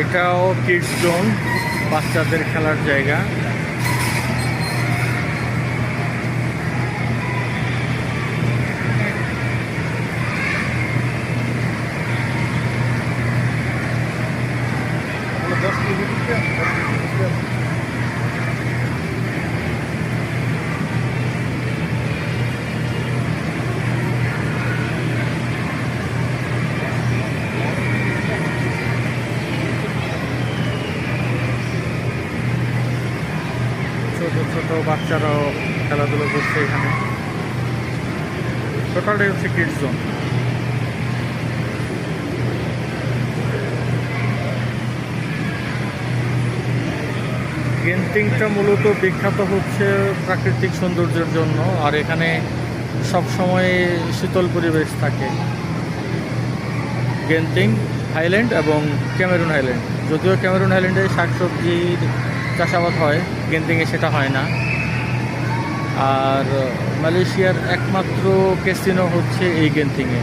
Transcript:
এটাও kids zone বাচ্চাদের খেলার জায়গা। ছোট ছোট বাচ্চারাও খেলাধুলো করছে এখানে। টোটালটাই হচ্ছে কিডস জোন গেন্টিংটা মূলত বিখ্যাত হচ্ছে প্রাকৃতিক সৌন্দর্যের জন্য, আর এখানে সব সময় শীতল পরিবেশ থাকে। গেন্টিং হাইল্যান্ড এবং ক্যামেরুন হাইল্যান্ড যদিও ক্যামেরুন হাইল্যান্ডে শাকসবজির চাষাবাদ হয় গেন্দিংয়ে সেটা হয় না। আর মালয়েশিয়ার একমাত্র ক্যাসিনো হচ্ছে এই গেন্টিংয়ে